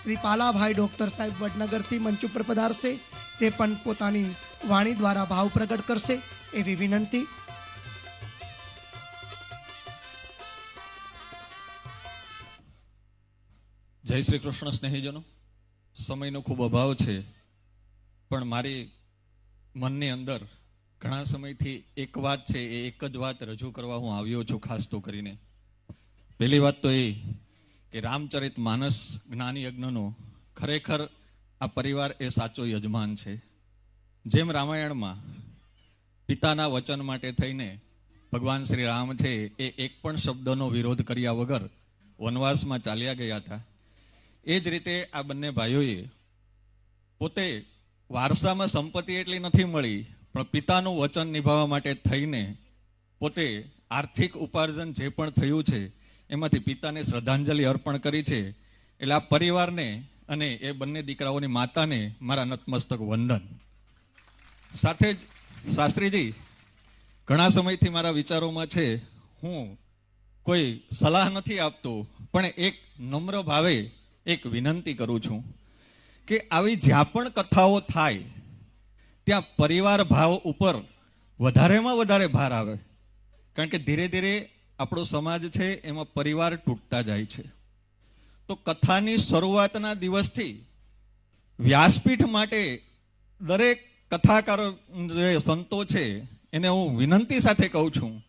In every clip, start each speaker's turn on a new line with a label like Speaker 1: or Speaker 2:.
Speaker 1: Shri Palabhai doctor સાહેબ વડનગરથી મંચ ઉપર પધારશે. તે પણ પોતાની વાણી દ્વારા ભાવ પ્રગટ કરશે. એવી વિનંતી.
Speaker 2: જય શ્રી કૃષ્ણ સ્નેહીજનો. સમયનો ખૂબ અભાવ છે, પણ મારી મનની અંદર ઘણા સમયથી એક વાત છે, એ એક જ વાત રજૂ કરવા હું આવ્યો છું ખાસ તો કરીને. પહેલી વાત તો એ કે રામચરિત માનસ જ્ઞાની યજ્ઞનો ખરેખર આ પરિવાર એ સાચો યજમાન છે. જેમ રામાયણમાં પિતાના વચન માટે થઈને ભગવાન શ્રી રામ છે એ એક પણ શબ્દનો વિરોધ કર્યા વગર વનવાસમાં ચાલ્યા ગયા હતા. એ જ રીતે આ બંને ભાઈઓએ પોતે વારસામાં સંપત્તિ એટલી નથી મળી, પણ પિતાનું વચન નિભાવવા માટે થઈને પોતે આર્થિક ઉપાર્જન જે પણ થયું છે એમાંથી પિતાને શ્રદ્ધાંજલિ અર્પણ કરી છે. એટલે આ પરિવારને અને એ બંને દીકરાઓની માતાને મારા નતમસ્તક વંદન. સાથે જ શાસ્ત્રીજી, ઘણા સમયથી મારા વિચારોમાં છે, હું કોઈ સલાહ નથી આપતો, પણ એક નમ્ર ભાવે એક વિનંતી કરું છું કે આવી જ્યાં પણ કથાઓ થાય, ત્યાં પરિવાર ભાવ ઉપર વધારેમાં વધારે ભાર આવે. કારણ કે ધીરે ધીરે આપણો સમાજ છે, એમાં પરિવાર તૂટતા જાય છે. તો કથાની શરૂઆતના દિવસથી વ્યાસપીઠ માટે દરેક કથાકારો, જે સંતો છે, એને હું વિનંતી સાથે કહું છું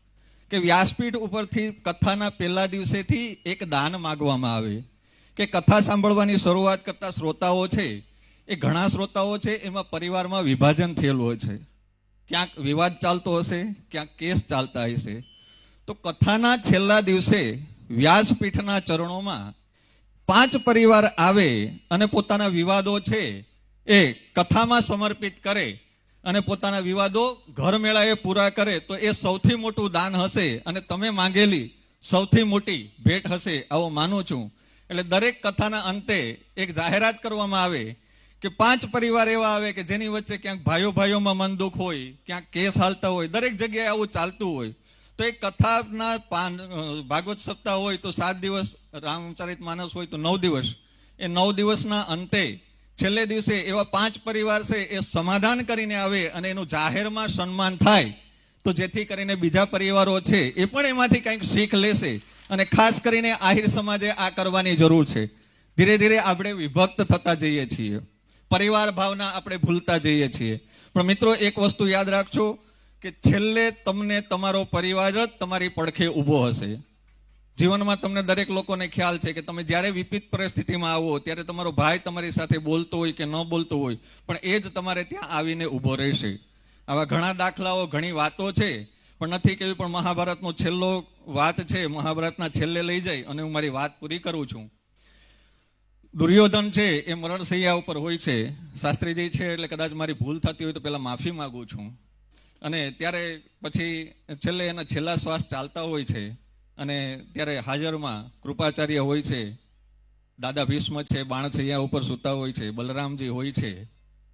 Speaker 2: કે વ્યાસપીઠ ઉપરથી કથાના પહેલા દિવસેથી એક દાન માગવામાં આવે. કે કથા સાંભળવાની શરૂઆત કરતા શ્રોતાઓ છે, એ ઘણા શ્રોતાઓ છે, એમાં પરિવારમાં વિભાજન થયેલું હોય છે. ક્યાંક વિવાદ ચાલતો હશે, ક્યાંક કેસ ચાલતા હશે. તો કથાના છેલ્લા દિવસે વ્યાસપીઠના ચરણોમાં પાંચ પરિવાર આવે અને પોતાના વિવાદો છે એ કથામાં સમર્પિત કરે અને પોતાના વિવાદો ઘર મેળાએ પૂરા કરે, તો એ સૌથી મોટું દાન હશે અને તમે માંગેલી સૌથી મોટી ભેટ હશે આવો માનું છું. એટલે દરેક કથાના અંતે એક જાહેરાત કરવામાં આવે કે પાંચ પરિવાર એવા આવે કે જેની વચ્ચે ક્યાંક ભાઈઓ ભાઈઓમાં મન દુઃખ હોય, ક્યાંક કેસ હાલતા હોય, દરેક જગ્યાએ આવું ચાલતું હોય. તો એ કથાના ભાગવત સપ્તાહ હોય તો સાત દિવસ રામચરિત માનસ હોય તો નવ દિવસ. એ નવ દિવસના અંતે છેલ્લે દિવસે એવા પાંચ પરિવાર છે એ સમાધાન કરીને આવે અને એનું જાહેરમાં સન્માન થાય. તો જેથી કરીને બીજા પરિવારો છે એ પણ એમાંથી કંઈક શીખ લેશે અને ખાસ કરીને આહિર સમાજે આ કરવાની જરૂર છે. ધીરે ધીરે આપણે વિભક્ત થતા જઈએ છીએ. પરિવાર ભાવના આપણે ભૂલતા જઈએ છીએ. પણ મિત્રો, એક વસ્તુ યાદ રાખજો. કે છેલ્લે તમને તમારો પરિવાર જ તમારી પડખે ઊભો હશે. જીવનમાં તમને દરેક લોકોને ખ્યાલ છે કે તમે જ્યારે વિપરીત પરિસ્થિતિમાં આવો ત્યારે તમારો ભાઈ તમારી સાથે બોલતો હોય કે ન બોલતો હોય, પણ એ જ તમારે ત્યાં આવીને ઊભો રહેશે. આવા ઘણા દાખલાઓ, ઘણી વાતો છે, પણ નથી કેવી, પણ મહાભારતનો છેલ્લો વાત છે, મહાભારતના છેલ્લે લઈ જાય અને હું મારી વાત પૂરી કરું છું. દુર્યોધન છે, એ મરણસૈયા ઉપર હોય છે. શાસ્ત્રીજી છે, એટલે કદાચ મારી ભૂલ થતી હોય તો પહેલાં માફી માગું છું. અને ત્યારે પછી છેલ્લે એના છેલ્લા શ્વાસ ચાલતા હોય છે અને ત્યારે હાજરમાં કૃપાચાર્ય હોય છે, દાદા ભીષ્મ છે, બાણછૈયા ઉપર સૂતા હોય છે, બલરામજી હોય છે,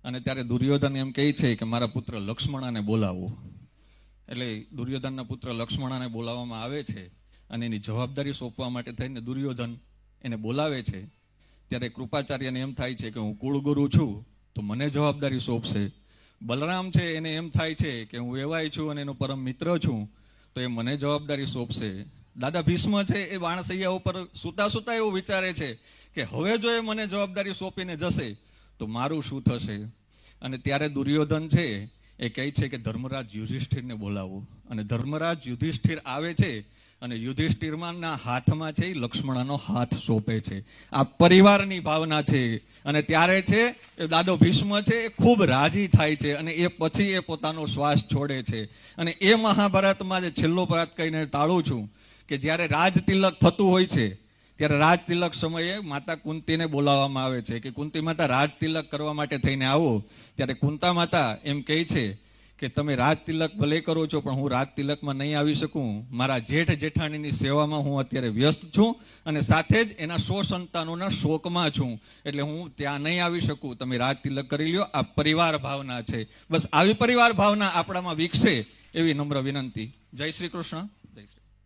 Speaker 2: અને ત્યારે દુર્યોધન એમ કહે છે કે મારા પુત્ર લક્ષ્મણાને બોલાવો. એટલે દુર્યોધનના પુત્ર લક્ષ્મણાને બોલાવવામાં આવે છે અને એની જવાબદારી સોંપવા માટે થઈને દુર્યોધન એને બોલાવે છે. ત્યારે કૃપાચાર્યને એમ થાય છે કે હું કુળગુરુ છું, તો મને જવાબદારી સોંપશે. બલરામ છે, એને એમ થાય છે કે હું એવાય છું અને એનો પરમ મિત્ર છું, તો એ મને જવાબદારી સોંપશે. દાદા ભીષ્મ છે, એ બાણસૈયા ઉપર સુતા સુતા એવું વિચારે છે કે હવે જો એ મને જવાબદારી સોંપીને જશે, તો મારું શું થશે? અને ત્યારે દુર્યોધન છે, એ કહે છે કે ધર્મરાજ યુધિષ્ઠિરને બોલાવો. અને ધર્મરાજ યુધિષ્ઠિર આવે છે અને યુધિષ્ઠિરના હાથમાં છે લક્ષ્મણાનો હાથ સોંપે છે. આ પરિવારની ભાવના છે. અને ત્યારે છે, એ દાદો ભીષ્મ છે, એ ખૂબ રાજી થાય છે અને એ પછી એ પોતાનો શ્વાસ છોડે છે. અને એ મહાભારતમાં જે છેલ્લો વાત કહીને ટાળું છું કે જ્યારે રાજ તિલક થતું હોય છે, ત્યારે રાજ તિલક સમયે માતા કુંતીને બોલાવવામાં આવે છે કે કુંતી માતા, રાજ તિલક કરવા માટે થઈને આવો. ત્યારે કુંતા માતા એમ કહે છે કે તમે રાજ તિલક ભલે કરો છો, પણ હું રાજ તિલકમાં નહીં આવી શકું. મારા જેઠ જેઠાણીની સેવામાં હું અત્યારે વ્યસ્ત છું અને સાથે જ એના સો સંતાનોના શોકમાં છું. એટલે હું ત્યાં નહીં આવી શકું. તમે રાજ તિલક કરી લ્યો. આ પરિવાર ભાવના છે. બસ આવી પરિવાર ભાવના આપણામાં વિકસે એવી નમ્ર વિનંતી. જય શ્રી કૃષ્ણ.